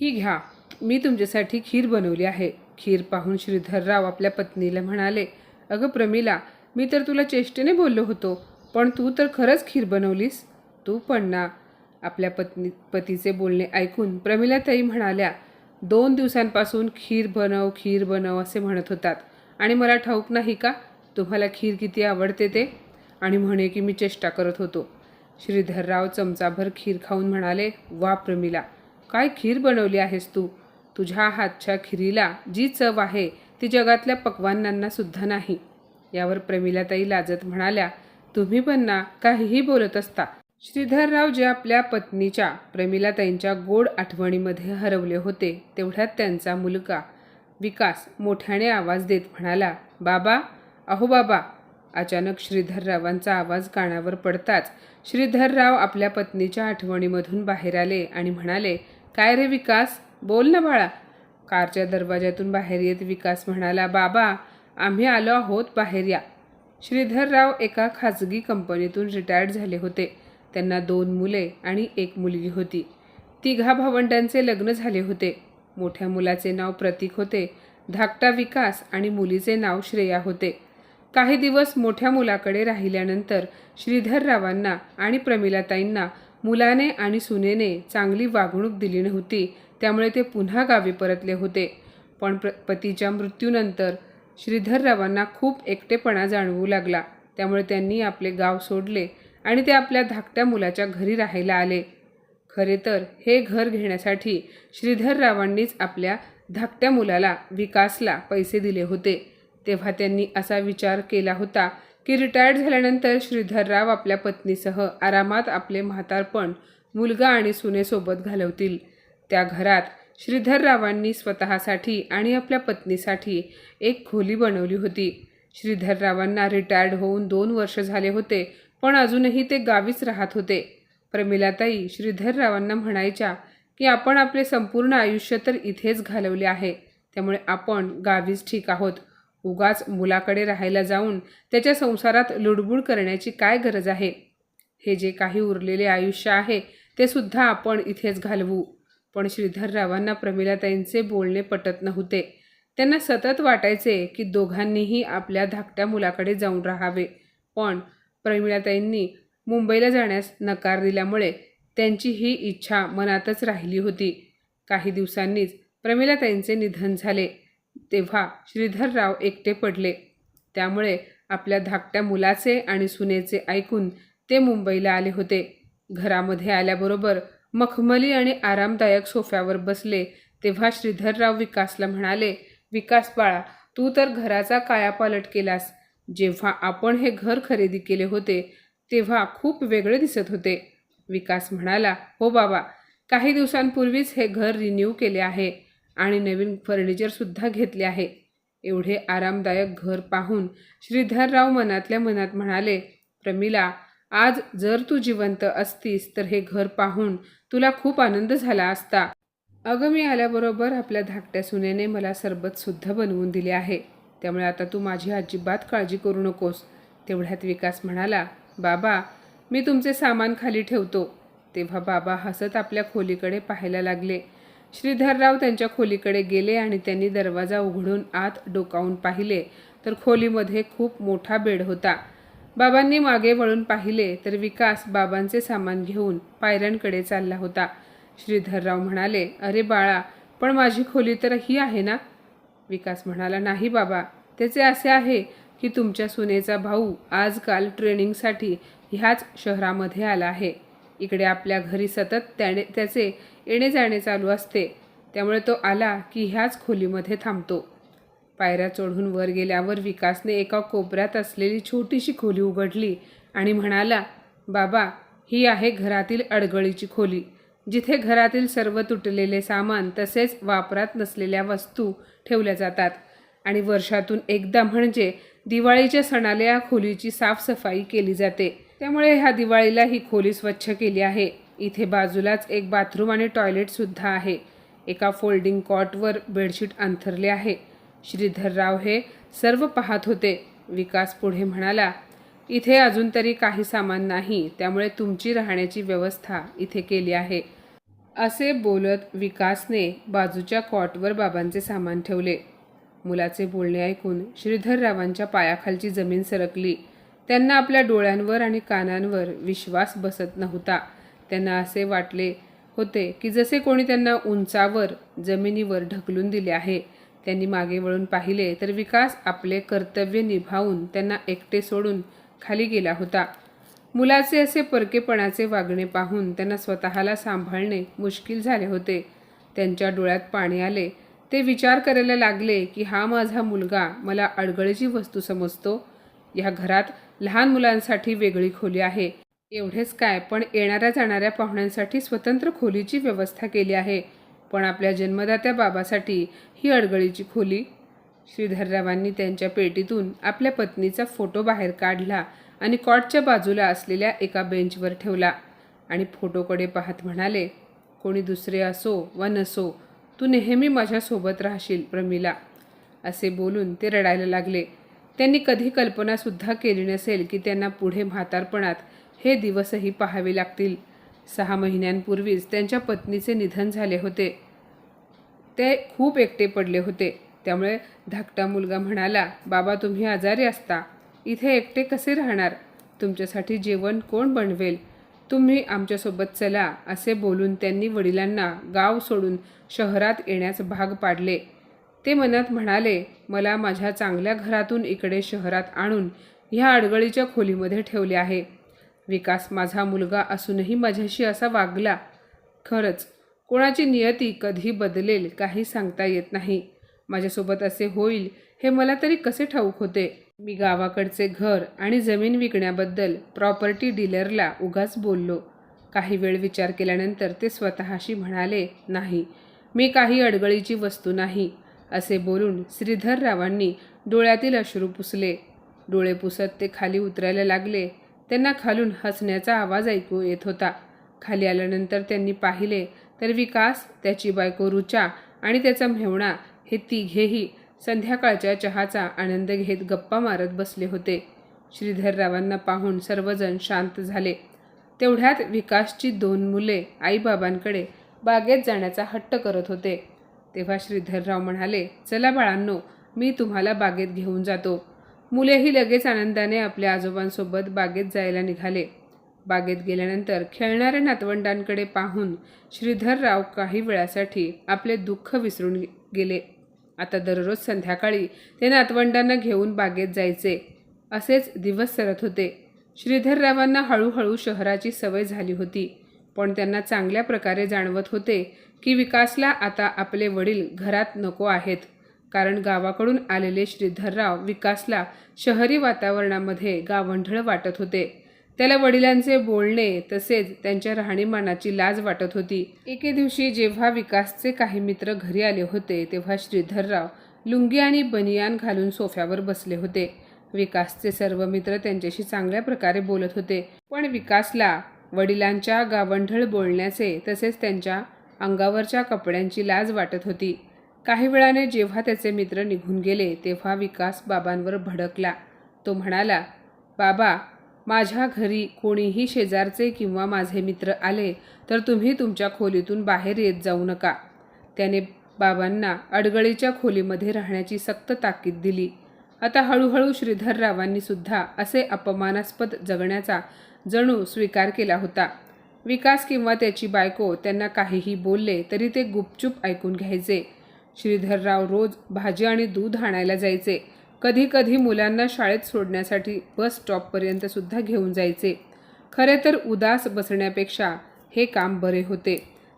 ही घ्या. मी तुमच्यासाठी खीर बनवली आहे. खीर पाहून श्रीधरराव आपल्या पत्नीला म्हणाले अगं प्रमिला मी तर तुला चेष्टेने बोललो होतो पण तू तर खरंच खीर बनवलीस. तू पण ना. आपल्या पत्नी पतीचे बोलणे ऐकून प्रमिलाताई म्हणाल्या दोन दिवसांपासून खीर बनव खीर बनव असे म्हणत होतात. आणि मला ठाऊक नाही का? तुम्हाला खीर किती आवडते ते? आणि म्हणे की मी चेष्टा करत होतो. श्रीधरराव चमचाभर खीर खाऊन म्हणाले वा प्रमिला काय खीर बनवली आहेस तू? तुझ्या हातच्या खिरीला जी चव आहे ती जगातल्या पकवानांना सुद्धा नाही. यावर प्रमिलाताई लाजत म्हणाल्या तुम्ही पण ना काहीही बोलत असता. श्रीधरराव जे आपल्या पत्नीच्या प्रमिलाताईंच्या गोड आठवणीमध्ये हरवले होते तेवढ्यात त्यांचा मुलगा विकास मोठ्याने आवाज देत म्हणाला बाबा अहो बाबा. अचानक श्रीधररावांचा आवाज कानावर पडताच श्रीधरराव आपल्या पत्नीच्या आठवणीमधून बाहेर आले आणि म्हणाले काय रे विकास? बोल ना बाळा. कारच्या दरवाजातून बाहेर येत विकास म्हणाला बाबा आम्ही आलो आहोत बाहेर या. श्रीधरराव एका खाजगी कंपनीतून रिटायर्ड झाले होते. त्यांना दोन मुले आणि एक मुलगी होती. तिघा भावंडांचे लग्न झाले होते. मोठ्या मुलाचे नाव प्रतीक होते धाकटा विकास आणि मुलीचे नाव श्रेया होते. काही दिवस मोठ्या मुलाकडे राहिल्यानंतर श्रीधररावांना आणि प्रमिलाताईंना मुलाने आणि सुनेने चांगली वागणूक दिली नव्हती त्यामुळे ते पुन्हा गावी परतले होते. पण प्र पतीच्या मृत्यूनंतर श्रीधररावांना खूप एकटेपणा जाणवू लागला. त्यामुळे त्यांनी आपले गाव सोडले आणि ते आपल्या धाकट्या मुलाच्या घरी राहायला आले. खरे तर हे घर घेण्यासाठी श्रीधररावांनीच आपल्या धाकट्या मुलाला विकासला पैसे दिले होते. तेव्हा त्यांनी असा विचार केला होता की रिटायर्ड झाल्यानंतर श्रीधरराव आपल्या पत्नीसह आरामात आपले म्हातारपण मुलगा आणि सुनेसोबत घालवतील. त्या घरात श्रीधररावांनी स्वतःसाठी आणि आपल्या पत्नीसाठी एक खोली बनवली होती. श्रीधररावांना रिटायर्ड होऊन दोन वर्ष झाले होते पण अजूनही ते गावीच राहत होते. प्रमिलाताई श्रीधररावांना म्हणायच्या की आपण आपले संपूर्ण आयुष्य तर इथेच घालवले आहे त्यामुळे आपण गावीच ठीक आहोत. उगाच मुलाकडे राहायला जाऊन त्याच्या संसारात लुडबुड करण्याची काय गरज आहे? हे जे काही उरलेले आयुष्य आहे ते सुद्धा आपण इथेच घालवू. पण श्रीधररावांना प्रमिलाताईंचे बोलणे पटत नव्हते. त्यांना सतत वाटायचे की दोघांनीही आपल्या धाकट्या मुलाकडे जाऊन राहावे. पण प्रमिलाताईंनी मुंबईला जाण्यास नकार दिल्यामुळे त्यांची ही इच्छा मनातच राहिली होती. काही दिवसांनीच प्रमिलाताईंचे निधन झाले. तेव्हा श्रीधरराव एकटे पडले. त्यामुळे आपल्या धाकट्या मुलाचे आणि सुनेचे ऐकून ते मुंबईला आले होते. घरामध्ये आल्याबरोबर मखमली आणि आरामदायक सोफ्यावर बसले तेव्हा श्रीधरराव विकासला म्हणाले विकास बाळा तू तर घराचा कायापालट केलास. जेव्हा आपण हे घर खरेदी केले होते तेव्हा खूप वेगळे दिसत होते. विकास म्हणाला हो बाबा काही दिवसांपूर्वीच हे घर रिन्यू केले आहे. आणि नवीन फर्निचरसुद्धा घेतले आहे. एवढे आरामदायक घर पाहून श्रीधरराव मनातल्या मनात म्हणाले प्रमिला आज जर तू जिवंत असतीस तर हे घर पाहून तुला खूप आनंद झाला असता. अगं मी आल्याबरोबर आपल्या धाकट्या सुनेने मला सरबतसुद्धा बनवून दिले आहे. त्यामुळे आता तू माझी अजिबात काळजी करू नकोस. तेवढ्यात विकास म्हणाला बाबा मी तुमचे सामान खाली ठेवतो. तेव्हा बाबा हसत आपल्या खोलीकडे पाहायला लागले. श्रीधरराव त्यांच्या खोलीकडे गेले आणि त्यांनी दरवाजा उघडून आत डोकावून पाहिले. तर खोलीमध्ये खूप मोठा बेड होता. बाबांनी मागे वळून पाहिले तर विकास बाबांचे सामान घेऊन पायऱ्यांकडे चालला होता. श्रीधरराव म्हणाले अरे बाळा पण माझी खोली तर ही आहे ना? विकास म्हणाला नाही बाबा त्याचे असे आहे की तुमच्या सुनेचा भाऊ आजकाल ट्रेनिंगसाठी ह्याच शहरामध्ये आला आहे. इकडे आपल्या घरी सतत त्याने त्याचे येणे जाणे चालू असते. त्यामुळे तो आला की ह्याच खोलीमध्ये थांबतो. पायऱ्या चढून वर गेल्यावर विकासने एका कोपऱ्यात असलेली छोटीशी खोली उघडली आणि म्हणाला बाबा ही आहे घरातील अडगळीची खोली. जिथे घरातील सर्व तुटलेले सामान तसेच वापरात नसलेल्या वस्तू ठेवल्या जातात. आणि वर्षातून एकदा म्हणजे दिवाळीच्या सणाला या खोलीची साफसफाई केली जाते. त्यामुळे ह्या दिवाळीला ही खोली स्वच्छ केली आहे. इथे बाजूलाच एक बाथरूम आणि टॉयलेटसुद्धा आहे. एका फोल्डिंग कॉटवर बेडशीट अंथरले आहे. श्रीधरराव हे सर्व पाहत होते. विकास पुढे म्हणाला इथे अजून तरी काही सामान नाही त्यामुळे तुमची राहण्याची व्यवस्था इथे केली आहे. असे बोलत विकासने बाजूच्या कॉटवर बाबांचे सामान ठेवले. मुलाचे बोलणे ऐकून श्रीधररावांच्या पायाखालची जमीन सरकली. त्यांना आपल्या डोळ्यांवर आणि कानांवर विश्वास बसत नव्हता. त्यांना असे वाटले होते की जसे कोणी त्यांना उंचावर जमिनीवर ढकलून दिले आहे त्यांनी मागे वळून पाहिले तर विकास आपले कर्तव्य निभावून त्यांना एकटे सोडून खाली गेला होता. मुलाचे असे परकेपणाचे वागणे पाहून त्यांना स्वतःला सांभाळणे मुश्किल झाले होते. त्यांच्या डोळ्यात पाणी आले. ते विचार करायला लागले की हा माझा मुलगा मला अडगळीची वस्तू समजतो. या घरात लहान मुलांसाठी वेगळी खोली आहे. एवढेच काय पण येणाऱ्या जाणाऱ्या पाहुण्यांसाठी स्वतंत्र खोलीची व्यवस्था केली आहे. पण आपल्या जन्मदात्या बाबासाठी ही अडगळीची खोली? श्रीधररावांनी त्यांच्या पेटीतून आपल्या पत्नीचा फोटो बाहेर काढला आणि कॉटच्या बाजूला असलेल्या एका बेंचवर ठेवला. आणि फोटोकडे पाहत म्हणाले कोणी दुसरे असो वा नसो तू नेहमी माझ्यासोबत राहशील प्रमिला. असे बोलून ते रडायला लागले. त्यांनी कधी कल्पनासुद्धा केली नसेल की त्यांना पुढे म्हातारपणात हे दिवसही पाहावे लागतील. सहा महिन्यांपूर्वीच त्यांच्या पत्नीचे निधन झाले होते. ते खूप एकटे पडले होते. त्यामुळे धाकटा मुलगा म्हणाला बाबा तुम्ही आजारी असता. इथे एकटे कसे राहणार? तुमच्यासाठी जेवण कोण बनवेल? तुम्ही आमच्यासोबत चला असे बोलून त्यांनी वडिलांना गाव सोडून शहरात येण्यास भाग पाडले. ते मनात म्हणाले मला माझ्या चांगल्या घरातून इकडे शहरात आणून ह्या अडगळीच्या खोलीमध्ये ठेवले आहे. विकास माझा मुलगा असूनही माझ्याशी असा वागला. खरंच कोणाची नियती कधी बदलेल काही सांगता येत नाही. माझ्यासोबत असे होईल हे मला तरी कसे ठाऊक होते? मी गावाकडचे घर आणि जमीन विकण्याबद्दल प्रॉपर्टी डीलरला उगाच बोललो. काही वेळ विचार केल्यानंतर ते स्वतःशी म्हणाले नाही मी काही अडगळीची वस्तू नाही. असे बोलून श्रीधररावांनी डोळ्यातील अश्रू पुसले. डोळे पुसत ते खाली उतरायला लागले. त्यांना खालून हसण्याचा आवाज ऐकू येत होता. खाली आल्यानंतर त्यांनी पाहिले तर विकास त्याची बायको रुचा आणि त्याचा मेवणा हे तिघेही संध्याकाळच्या चहाचा आनंद घेत गप्पा मारत बसले होते. श्रीधररावांना पाहून सर्वजण शांत झाले. तेवढ्यात विकासची दोन मुले आईबाबांकडे बागेत जाण्याचा हट्ट करत होते. तेव्हा श्रीधरराव म्हणाले चला बाळांनो मी तुम्हाला बागेत घेऊन जातो. मुलेही लगेच आनंदाने आपल्या आजोबांसोबत बागेत जायला निघाले. बागेत गेल्यानंतर खेळणाऱ्या नातवंडांकडे पाहून श्रीधरराव काही वेळासाठी आपले दुःख विसरून गेले. आता दररोज संध्याकाळी ते नातवंडांना घेऊन बागेत जायचे. असेच दिवस सरत होते. श्रीधररावांना हळूहळू शहराची सवय झाली होती. पण त्यांना चांगल्या प्रकारे जाणवत होते की विकासला आता आपले वडील घरात नको आहेत. कारण गावाकडून आलेले श्रीधरराव विकासला शहरी वातावरणामध्ये गावंढळ वाटत होते. त्याला वडिलांचे बोलणे तसेच त्यांच्या राहणीमानाची लाज वाटत होती. एके दिवशी जेव्हा विकासचे काही मित्र घरी आले होते तेव्हा श्रीधरराव लुंगी आणि बनियान घालून सोफ्यावर बसले होते. विकासचे सर्व मित्र त्यांच्याशी चांगल्या प्रकारे बोलत होते. पण विकासला वडिलांच्या गावंढळ बोलण्याचे तसेच त्यांच्या अंगावरच्या कपड्यांची लाज वाटत होती. काही वेळाने जेव्हा त्याचे मित्र निघून गेले तेव्हा विकास बाबांवर भडकला. तो म्हणाला बाबा माझ्या घरी कोणीही शेजारचे किंवा माझे मित्र आले तर तुम्ही तुमच्या खोलीतून बाहेर येत जाऊ नका. त्याने बाबांना अडगळीच्या खोलीमध्ये राहण्याची सक्त ताकीद दिली. आता हळूहळू श्रीधररावांनीसुद्धा असे अपमानास्पद जगण्याचा जणू स्वीकार केला होता. विकास किंवा त्याची बायको त्यांना काहीही बोलले तरी ते गुपचूप ऐकून घ्यायचे. श्रीधरराव रोज भाजी आणि दूध आणायला जायचे. कधी कधी मुलांना शाळेत सोडण्यासाठी बस स्टॉपपर्यंत सुद्धा घेऊन जायचे. खरे तर उदास बसण्यापेक्षा हे काम बरे होते.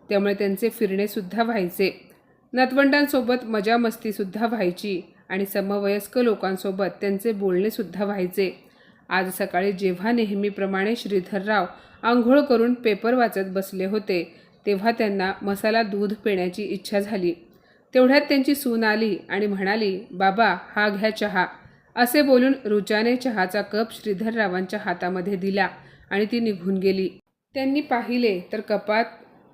त्यामुळे त्यांचे फिरणेसुद्धा व्हायचे. नतवंडांसोबत मजा मस्तीसुद्धा व्हायची आणि समवयस्क लोकांसोबत त्यांचे बोलणेसुद्धा व्हायचे. आज सकाळी जेव्हा नेहमीप्रमाणे श्रीधरराव आंघोळ करून पेपर वाचत बसले होते. तेव्हा त्यांना मसाला दूध पिण्याची इच्छा झाली. तेवढ्यात त्यांची सून आली आणि म्हणाली बाबा हा घ्या चहा. असे बोलून रुचाने चहाचा कप श्रीधररावांच्या हातामध्ये दिला आणि ती निघून गेली. त्यांनी पाहिले तर कपात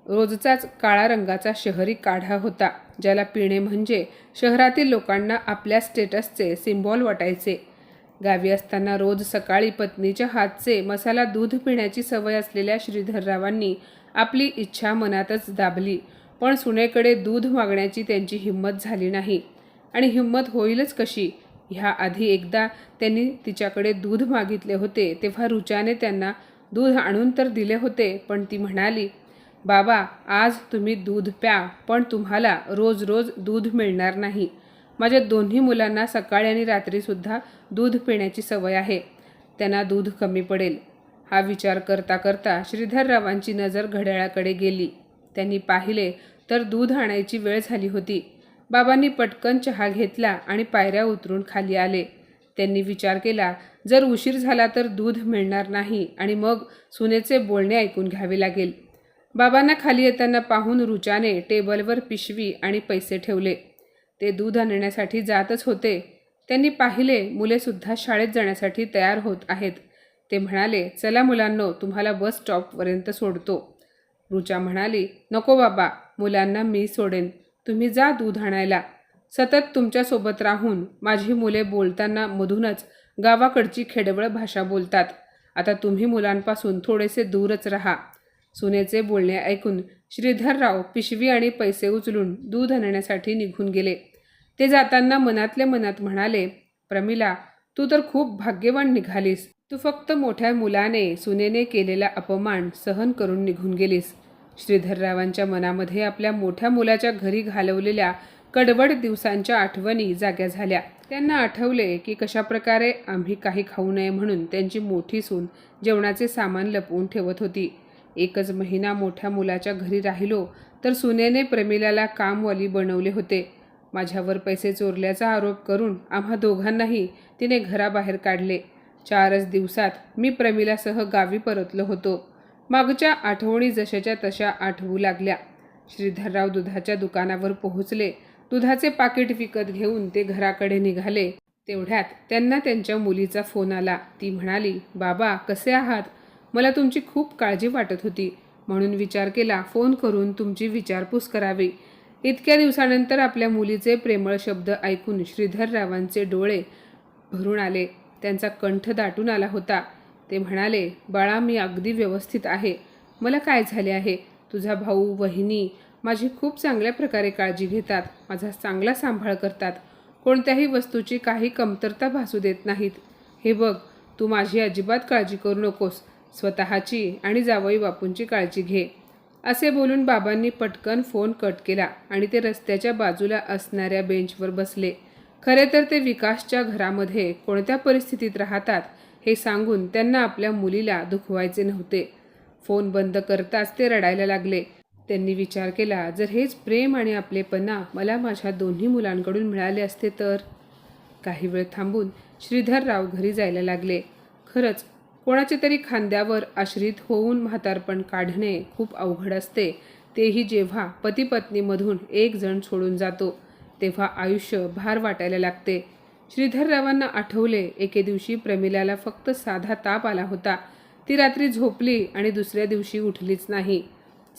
रोजचाच काळा रंगाचा शहरी काढा होता ज्याला पिणे म्हणजे शहरातील लोकांना आपल्या स्टेटसचे सिम्बॉल वाटायचे. गावी असताना रोज सकाळी पत्नीच्या हातचे मसाला दूध पिण्याची सवय असलेल्या श्रीधररावांनी आपली इच्छा मनातच दाबली. पण सुनेकडे दूध मागण्याची त्यांची हिंमत झाली नाही. आणि हिंमत होईलच कशी? ह्या आधी एकदा त्यांनी तिच्याकडे दूध मागितले होते तेव्हा रुचाने त्यांना दूध आणून तर दिले होते पण ती म्हणाली बाबा आज तुम्ही दूध प्या पण तुम्हाला रोज रोज दूध मिळणार नाही. माझ्या दोन्ही मुलांना सकाळी आणि रात्रीसुद्धा दूध पिण्याची सवय आहे. त्यांना दूध कमी पडेल. हा विचार करता करता श्रीधररावांची नजर घड्याळाकडे गेली. त्यांनी पाहिले तर दूध आणायची वेळ झाली होती. बाबांनी पटकन चहा घेतला आणि पायऱ्या उतरून खाली आले. त्यांनी विचार केला जर उशीर झाला तर दूध मिळणार नाही आणि मग सुनेचे बोलणे ऐकून घ्यावे लागेल. बाबांना खाली येताना पाहून रुचाने टेबलवर पिशवी आणि पैसे ठेवले. ते दूध आणण्यासाठी जातच होते. त्यांनी पाहिले मुलेसुद्धा शाळेत जाण्यासाठी तयार होत आहेत. ते म्हणाले चला मुलांनो तुम्हाला बस स्टॉपपर्यंत सोडतो. रुचा म्हणाली नको बाबा मुलांना मी सोडेन. तुम्ही जा दूध आणायला. सतत तुमच्यासोबत राहून माझी मुले बोलताना मधूनच गावाकडची खेडवळ भाषा बोलतात. आता तुम्ही मुलांपासून थोडेसे दूरच राहा. सुनेचे बोलणे ऐकून श्रीधरराव पिशवी आणि पैसे उचलून दूध आणण्यासाठी निघून गेले. ते जाताना मनातल्या मनात म्हणाले प्रमिला तू तर खूप भाग्यवान निघालीस. तू फक्त मोठ्या मुलाने सुनेने केलेला अपमान सहन करून निघून गेलीस. श्रीधररावांच्या मनामध्ये आपल्या मोठ्या मुलाच्या घरी घालवलेल्या कडवड दिवसांच्या आठवणी जाग्या झाल्या. त्यांना आठवले की कशाप्रकारे आम्ही काही खाऊ नये म्हणून त्यांची मोठी सून जेवणाचे सामान लपवून ठेवत होती. एकच महिना मोठ्या मुलाच्या घरी राहिलो तर सुनेने प्रमिलाला कामवाली बनवले होते. माझ्यावर पैसे चोरल्याचा आरोप करून आम्हा दोघांनाही तिने घराबाहेर काढले. चारच दिवसात मी प्रमिलासह गावी परतलो होतो. मागच्या आठवणी जशाच्या तशा आठवू लागल्या. श्रीधरराव दुधाच्या दुकानावर पोहोचले. दुधाचे पाकिट विकत घेऊन ते घराकडे निघाले. तेवढ्यात त्यांना त्यांच्या मुलीचा फोन आला. ती म्हणाली बाबा कसे आहात? मला तुमची खूप काळजी वाटत होती. म्हणून विचार केला फोन करून तुमची विचारपूस करावी. इतक्या दिवसानंतर आपल्या मुलीचे प्रेमळ शब्द ऐकून श्रीधररावांचे डोळे भरून आले. त्यांचा कंठ दाटून आला होता. ते म्हणाले बाळा मी अगदी व्यवस्थित आहे. मला काय झाले आहे? तुझा भाऊ वहिनी माझी खूप चांगल्या प्रकारे काळजी घेतात माझा चांगला सांभाळ करतात. कोणत्याही वस्तूची काही कमतरता भासू देत नाहीत. हे बघ तू माझी अजिबात काळजी करू नकोस. स्वतःची आणि जावई बापूंची काळजी घे. असे बोलून बाबांनी पटकन फोन कट केला आणि ते रस्त्याच्या बाजूला असणाऱ्या बेंचवर बसले. खरे तर ते विकासच्या घरामध्ये कोणत्या परिस्थितीत राहतात हे सांगून त्यांना आपल्या मुलीला दुखवायचे नव्हते. फोन बंद करताच ते रडायला लागले. त्यांनी विचार केला जर हेच प्रेम आणि आपलेपणा मला माझ्या दोन्ही मुलांकडून मिळाले असते तर? काही वेळ थांबून श्रीधरराव घरी जायला लागले. खरंच कोणाच्या तरी खांद्यावर आश्रित होऊन म्हातारपण काढणे खूप अवघड असते. तेही जेव्हा पतीपत्नीमधून एक जण सोडून जातो तेव्हा आयुष्य भार वाटायला लागते. श्रीधररावांना आठवले एके दिवशी प्रमिलाला फक्त साधा ताप आला होता. ती रात्री झोपली आणि दुसऱ्या दिवशी उठलीच नाही.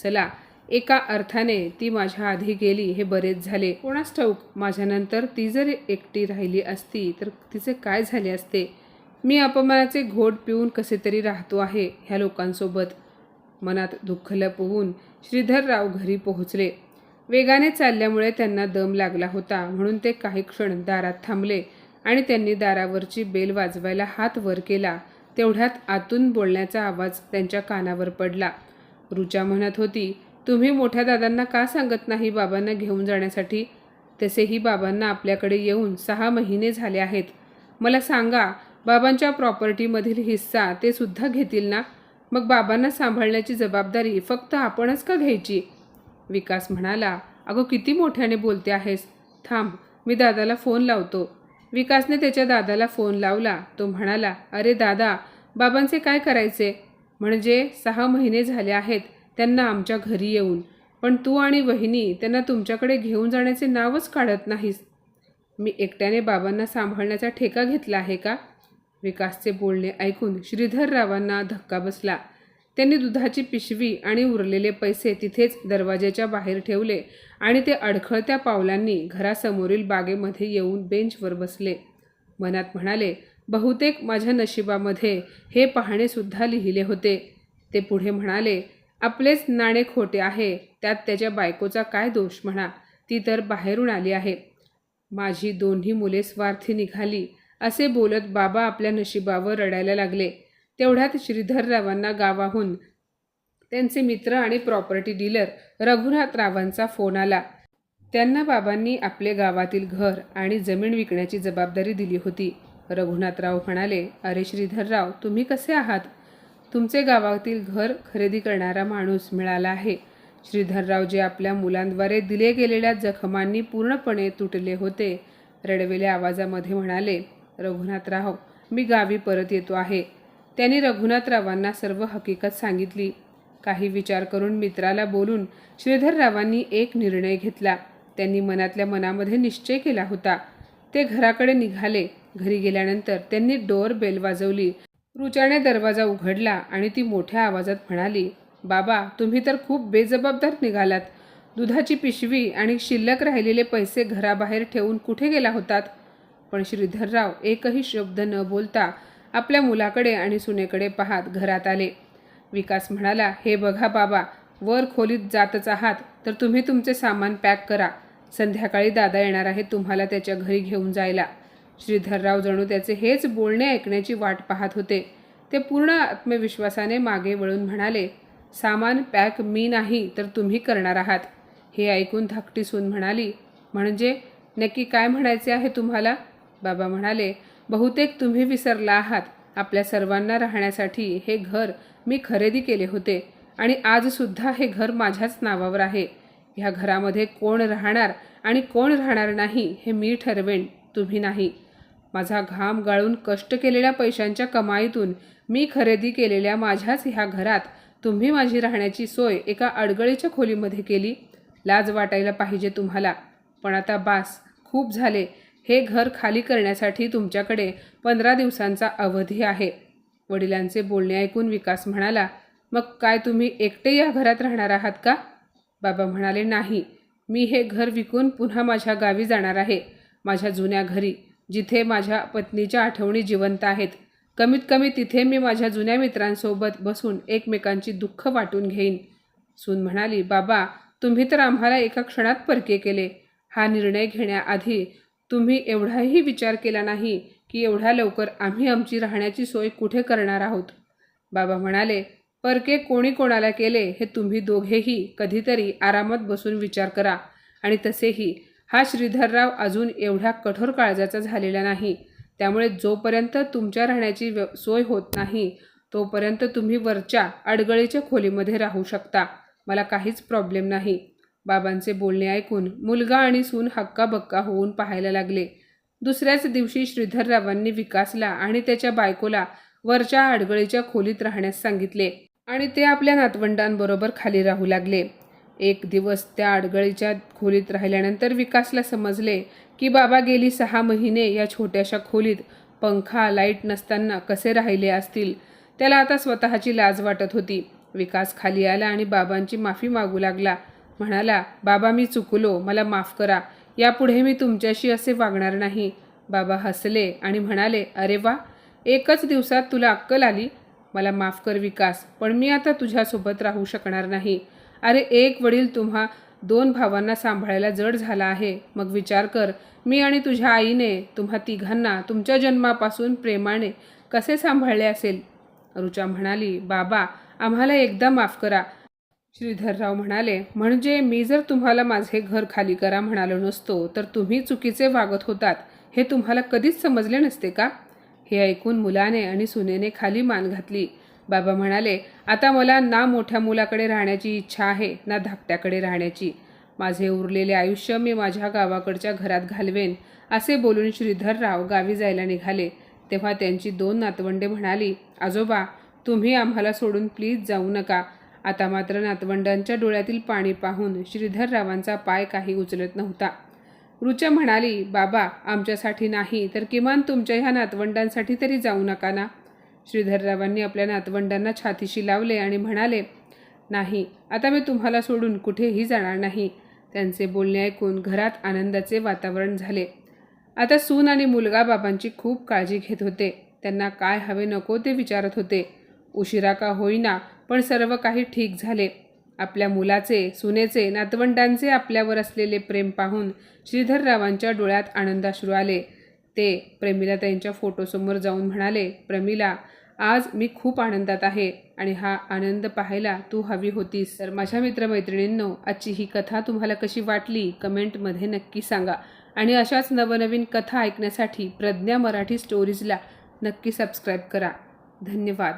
चला एका अर्थाने ती माझ्या आधी गेली हे बरेच झाले. कोणास ठाऊक माझ्यानंतर ती जर एकटी राहिली असती तर तिचे काय झाले असते? मी अपमानाचे घोट पिऊन कसे तरी राहतो आहे ह्या लोकांसोबत. मनात दुःख लपवून श्रीधरराव घरी पोहोचले. वेगाने चालल्यामुळे त्यांना दम लागला होता म्हणून ते काही क्षण दारात थांबले आणि त्यांनी दारावरची बेल वाजवायला हात वर केला. तेवढ्यात आतून बोलण्याचा आवाज त्यांच्या कानावर पडला. रुचा म्हणत होती तुम्ही मोठ्या दादांना का सांगत नाही बाबांना घेऊन जाण्यासाठी? तसेही बाबांना आपल्याकडे येऊन सहा महिने झाले आहेत. मला सांगा बाबांच्या प्रॉपर्टीमधील हिस्सा ते सुद्धा घेतील ना? मग बाबांना सांभाळण्याची जबाबदारी फक्त आपणच का घ्यायची? विकास म्हणाला अगं किती मोठ्याने बोलते आहेस. थांब मी दादाला फोन लावतो. विकासने त्याच्या दादाला फोन लावला. तो म्हणाला अरे दादा बाबांचे काय करायचे? म्हणजे सहा महिने झाले आहेत त्यांना आमच्या घरी येऊन. पण तू आणि वहिनी त्यांना तुमच्याकडे घेऊन जाण्याचे नावच काढत नाहीस. मी एकट्याने बाबांना सांभाळण्याचा ठेका घेतला आहे का? विकासचे बोलणे ऐकून श्रीधररावांना धक्का बसला. त्यांनी दुधाची पिशवी आणि उरलेले पैसे तिथेच दरवाजाच्या बाहेर ठेवले आणि ते अडखळत्या पावलांनी घरासमोरील बागेमध्ये येऊन बेंचवर बसले. मनात म्हणाले बहुतेक माझ्या नशिबामध्ये हे पाहणेसुद्धा लिहिले होते. ते पुढे म्हणाले आपलेच नाणे खोटे आहे त्यात त्याच्या बायकोचा काय दोष म्हणा? ती तर बाहेरून आली आहे. माझी दोन्ही मुले स्वार्थी निघाली. असे बोलत बाबा आपल्या नशिबावर रडायला लागले. तेवढ्यात श्रीधररावांना गावाहून त्यांचे मित्र आणि प्रॉपर्टी डीलर रघुनाथरावांचा फोन आला. त्यांना बाबांनी आपले गावातील घर आणि जमीन विकण्याची जबाबदारी दिली होती. रघुनाथराव म्हणाले अरे श्रीधरराव तुम्ही कसे आहात? तुमचे गावातील घर खरेदी करणारा माणूस मिळाला आहे. श्रीधरराव जे आपल्या मुलांद्वारे दिले गेलेल्या जखमांनी पूर्णपणे तुटले होते. रडवेल्या आवाजामध्ये म्हणाले रघुनाथराव मी गावी परत येतो आहे. त्यांनी रघुनाथरावांना सर्व हकीकत सांगितली. काही विचार करून मित्राला बोलून श्रीधररावांनी एक निर्णय घेतला. त्यांनी मनातल्या मनामध्ये निश्चय केला होता. ते घराकडे निघाले. घरी गेल्यानंतर त्यांनी डोअर बेल वाजवली. रुचाने दरवाजा उघडला आणि ती मोठ्या आवाजात म्हणाली बाबा तुम्ही तर खूप बेजबाबदार निघालात. दुधाची पिशवी आणि शिल्लक राहिलेले पैसे घराबाहेर ठेवून कुठे गेला होतात? पण श्रीधरराव एकही शब्द न बोलता आपल्या मुलाकडे आणि सुनेकडे पाहत घरात आले. विकास म्हणाला हे बघा बाबा वर खोलीत जातच आहात तर तुम्ही तुमचे सामान पॅक करा. संध्याकाळी दादा येणार आहे तुम्हाला त्याच्या घरी घेऊन जायला. श्रीधरराव जणू त्याचे हेच बोलणे ऐकण्याची वाट पाहत होते. ते पूर्ण आत्मविश्वासाने मागे वळून म्हणाले सामान पॅक मी नाही तर तुम्ही करणार आहात. हे ऐकून धाकटी सून म्हणाली म्हणजे? नक्की काय म्हणायचे आहे तुम्हाला? बाबा म्हणाले बहुतेक तुम्ही विसरला आहात. आपल्या सर्वांना राहण्यासाठी हे घर मी खरेदी केले होते आणि आजसुद्धा हे घर माझ्याच नावावर आहे. ह्या घरामध्ये कोण राहणार आणि कोण राहणार नाही हे मी ठरवेन तुम्ही नाही. माझा घाम गाळून कष्ट केलेल्या पैशांच्या कमाईतून मी खरेदी केलेल्या माझ्याच ह्या घरात तुम्ही माझी राहण्याची सोय एका अडगळीच्या खोलीमध्ये केली. लाज वाटायला पाहिजे तुम्हाला. पण आता बास खूप झाले. हे घर खाली करण्यासाठी तुमच्याकडे पंधरा दिवसांचा अवधी आहे. वडिलांचे बोलणे ऐकून विकास म्हणाला मग काय तुम्ही एकटे या घरात राहणार आहात का? बाबा म्हणाले नाही. मी हे घर विकून पुन्हा माझ्या गावी जाणार आहे माझ्या जुन्या घरी जिथे माझ्या पत्नीच्या आठवणी जिवंत आहेत. कमीत कमी तिथे मी माझ्या जुन्या मित्रांसोबत बसून एकमेकांची दुःख वाटून घेईन. सून म्हणाली बाबा तुम्ही तर आम्हाला एका क्षणात परके केले. हा निर्णय घेण्याआधी तुम्ही एवढाही विचार केला नाही की एवढ्या लवकर आम्ही आमची राहण्याची सोय कुठे करणार आहोत? बाबा म्हणाले परके कोणी कोणाला केले हे तुम्ही दोघेही कधीतरी आरामात बसून विचार करा. आणि तसेही हा श्रीधरराव अजून एवढ्या कठोर काळजाचा झालेला नाही. त्यामुळे जोपर्यंत तुमच्या राहण्याची व्य सोय होत नाही तोपर्यंत तुम्ही वरच्या अडगळीच्या खोलीमध्ये राहू शकता. मला काहीच प्रॉब्लेम नाही. बाबांचे बोलणे ऐकून मुलगा आणि सून हक्काबक्का होऊन पाहायला लागले. दुसऱ्याच दिवशी श्रीधररावांनी विकासला आणि त्याच्या बायकोला वरच्या आडगळीच्या खोलीत राहण्यास सांगितले आणि ते आपल्या नातवंडांबरोबर खाली राहू लागले. एक दिवस त्या आडगळीच्या खोलीत राहिल्यानंतर विकासला समजले की बाबा गेली सहा महिने या छोट्याशा खोलीत पंखा लाइट नसताना कसे राहिले असतील? त्याला आता स्वतःची लाज वाटत होती. विकास खाली आला आणि बाबांची माफी मागू लागला. म्हणाला बाबा मी चुकलो. मला माफ करा. यापुढे मी तुमच्याशी असे वागणार नाही. बाबा हसले आणि म्हणाले अरे वा एकच दिवसात तुला अक्कल आली? मला माफ कर विकास पण मी आता तुझ्यासोबत राहू शकणार नाही. अरे एक वडील तुम्हा दोन भावांना सांभाळायला जड झाला आहे. मग विचार कर मी आणि तुझ्या आईने तुम्हा तिघांना तुमच्या जन्मापासून प्रेमाने कसे सांभाळले असेल? रुचा म्हणाली बाबा आम्हाला एकदा माफ करा. श्रीधरराव म्हणाले म्हणजे मी जर तुम्हाला माझे घर खाली करा म्हणालो नसतो तर तुम्ही चुकीचे वागत होतात हे तुम्हाला कधीच समजले नसते का? हे ऐकून मुलाने आणि सुनेने खाली मान घातली. बाबा म्हणाले आता मला ना मोठ्या मुलाकडे राहण्याची इच्छा आहे ना धाकट्याकडे राहण्याची. माझे उरलेले आयुष्य मी माझ्या गावाकडच्या घरात घालवेन. असे बोलून श्रीधरराव गावी जायला निघाले. तेव्हा त्यांची दोन नातवंडे म्हणाली आजोबा तुम्ही आम्हाला सोडून प्लीज जाऊ नका. आता मात्र नातवंडांच्या डोळ्यातील पाणी पाहून श्रीधररावांचा पाय काही उचलत नव्हता. रुचा म्हणाली बाबा आमच्यासाठी नाही तर किमान तुमच्या ह्या नातवंडांसाठी तरी जाऊ नका ना. श्रीधररावांनी आपल्या नातवंडांना छातीशी लावले आणि म्हणाले नाही आता मी तुम्हाला सोडून कुठेही जाणार नाही. त्यांचे बोलणे ऐकून घरात आनंदाचे वातावरण झाले. आता सून आणि मुलगा बाबांची खूप काळजी घेत होते. त्यांना काय हवे नको ते विचारत होते. उशिरा का होईना पण सर्व काही ठीक झाले. आपल्या मुलाचे सुनेचे नातवंडांचे आपल्यावर असलेले प्रेम पाहून श्रीधररावांच्या डोळ्यात आनंदाश्रू आले. ते प्रमिलाताईंच्या फोटोसमोर जाऊन म्हणाले प्रमिला आज मी खूप आनंदात आहे आणि हा आनंद पाहायला तू हवी होतीस. तर माझ्या मित्रमैत्रिणींनो आजची ही कथा तुम्हाला कशी वाटली? कमेंटमध्ये नक्की सांगा. आणि अशाच नवनवीन कथा ऐकण्यासाठी प्रज्ञा मराठी स्टोरीजला नक्की सबस्क्राईब करा. धन्यवाद.